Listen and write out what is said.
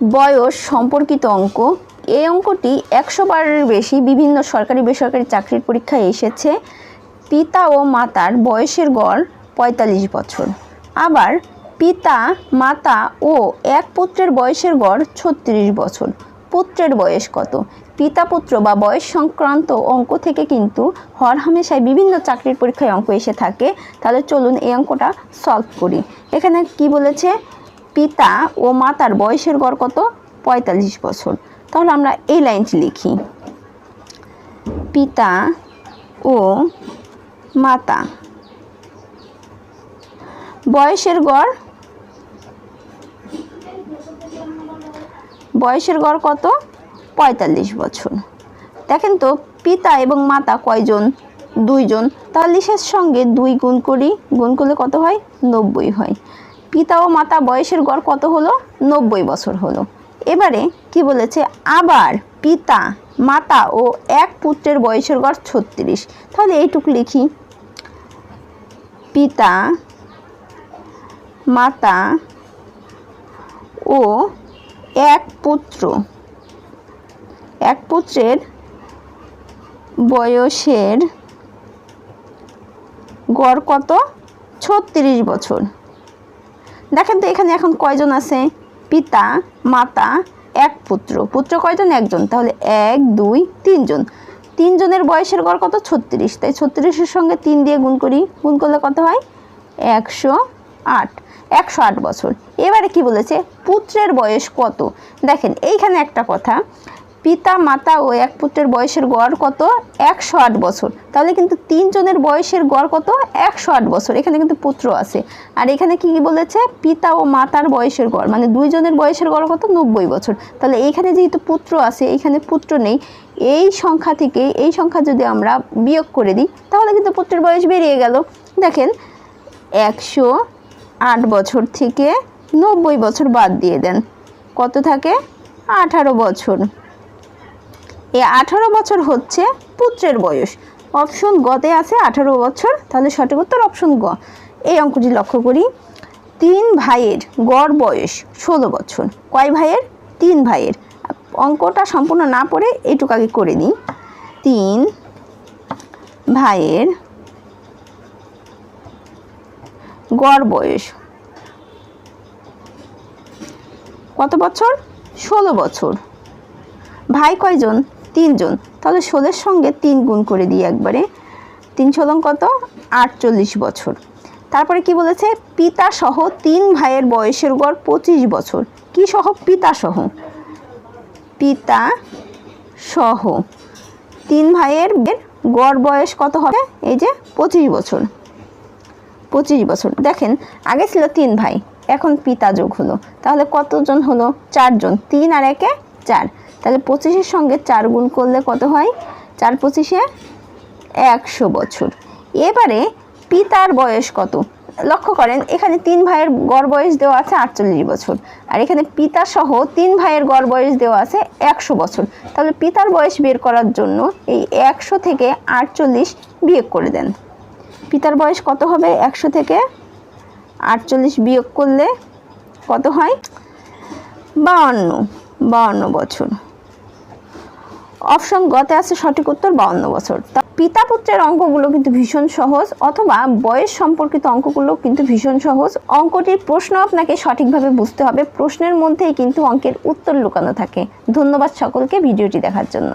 বয়স সম্পর্কিত অঙ্ক। এই অঙ্কটি একশো বারের বেশি বিভিন্ন সরকারি বেসরকারি চাকরির পরীক্ষায় এসেছে। পিতা ও মাতার বয়সের গড় পঁয়তাল্লিশ বছর। আবার পিতা, মাতা ও এক পুত্রের বয়সের গড় ছত্রিশ বছর। পুত্রের বয়স কত? পিতা, পুত্র বা বয়স সংক্রান্ত অঙ্ক থেকে কিন্তু হর হামেশায় বিভিন্ন চাকরির পরীক্ষায় অঙ্ক এসে থাকে। তাহলে চলুন এই অঙ্কটা সলভ করি। এখানে কি বলেছে? পিতা ও মাতার বয়সের গড় কত? পঁয়তাল্লিশ বছর। তাহলে আমরা এই লাইনটি লিখি। পিতা ও মাতা। বয়সের গড়? বয়সের গড় কত? পঁয়তাল্লিশ বছর। দেখেন তো, পিতা এবং মাতা কয়জন? দুইজন। চল্লিশের সঙ্গে দুই গুণ করি, গুণ করলে কত হয়? নব্বই হয়। পিতা ও মাতা বয়সের গড় কত হলো? নব্বই বছর হলো। এবারে কি বলেছে? আবার পিতা, মাতা ও এক পুত্রের বয়সের গড় ছত্রিশ। তাহলে এইটুকু লিখি। পিতা, মাতা ও এক পুত্র। এক পুত্রের বয়সের গড় কত? ছত্রিশ বছর। দেখেন তো এখানে এখন কয়জন আছে? পিতা, মাতা, এক পুত্র। পুত্র কয়জন? একজন। তাহলে এক, দুই, তিনজন। তিনজনের বয়সের গড় কত? ছত্রিশ। তাই ছত্রিশের সঙ্গে তিন দিয়ে গুণ করি। গুণ করলে কত হয়? একশো আট। একশো আট বছর। এবারে কি বলেছে? পুত্রের বয়স কত? দেখেন, এইখানে একটা কথা। পিতা, মাতা ও এক পুত্রের বয়সের গড় কত? একশো আট বছর। তাহলে কিন্তু তিনজনের বয়সের গড় কত? একশো আট বছর। এখানে কিন্তু পুত্র আছে। আর এখানে কি কি বলেছে? পিতা ও মাতার বয়সের গড়। মানে দুইজনের বয়সের গড় কত? নব্বই বছর। তাহলে এইখানে যেহেতু পুত্র আছে, এইখানে পুত্র নেই, এই সংখ্যা থেকে, এই সংখ্যা যদি আমরা বিয়োগ করে দিই, তাহলে কিন্তু পুত্রের বয়স বেরিয়ে গেল। দেখেন, একশো আট বছর থেকে নব্বই বছর বাদ দিয়ে দেন। কত থাকে? আঠারো বছর। এই আঠারো বছর হচ্ছে পুত্রের বয়স। অপশন গতে আছে আঠারো বছর, তাহলে সঠিক উত্তর অপশন গ। এই অঙ্কটি লক্ষ্য করি। তিন ভাইয়ের গড় বয়স ষোলো বছর। কয় ভাইয়ের? তিন ভাইয়ের। অঙ্কটা সম্পূর্ণ না পড়ে এইটুকু আগে করে নিই। তিন ভাইয়ের গড় বয়স কত বছর? ষোলো বছর। ভাই কয়জন? তিনজন তাহলে ষোলোর সঙ্গে তিন গুণ করে দিই একবারে। তিন ষোলং কত? আটচল্লিশ বছর। তারপরে কি বলেছে? পিতা সহ তিন ভাইয়ের বয়সের গড় পঁচিশ বছর। কি সহ? পিতা সহ পিতা সহ তিন ভাইয়ের গড় বয়স কত হবে? এই যে পঁচিশ বছর। পঁচিশ বছর। দেখেন, আগে ছিল তিন ভাই, এখন পিতা যোগ হলো। তাহলে কতজন হলো? চারজন তিন আর একে চার। তাহলে পঁচিশের সঙ্গে চার গুণ করলে কত হয়? চার পঁচিশে একশো বছর। এবারে পিতার বয়স কত? লক্ষ্য করেন, এখানে তিন ভাইয়ের গড় বয়স দেওয়া আছে আটচল্লিশ বছর। আর এখানে পিতা সহ তিন ভাইয়ের গড় বয়স দেওয়া আছে একশো বছর। তাহলে পিতার বয়স বের করার জন্য এই একশো থেকে আটচল্লিশ বিয়োগ করে দেন। পিতার বয়স কত হবে? একশো থেকে আটচল্লিশ বিয়োগ করলে কত হয়? বাউন্ন বাউন্ন বছর। অপশন গতে আছে সঠিক উত্তর, বাউন্ন বছর। পিতা পুত্রের অঙ্কগুলো কিন্তু ভীষণ সহজ, অথবা বয়স সম্পর্কিত অঙ্কগুলো কিন্তু ভীষণ সহজ। অঙ্কটির প্রশ্ন আপনাকে সঠিকভাবে বুঝতে হবে, প্রশ্নের মধ্যেই কিন্তু অঙ্কের উত্তর লুকানো থাকে। ধন্যবাদ সকলকে ভিডিওটি দেখার জন্য।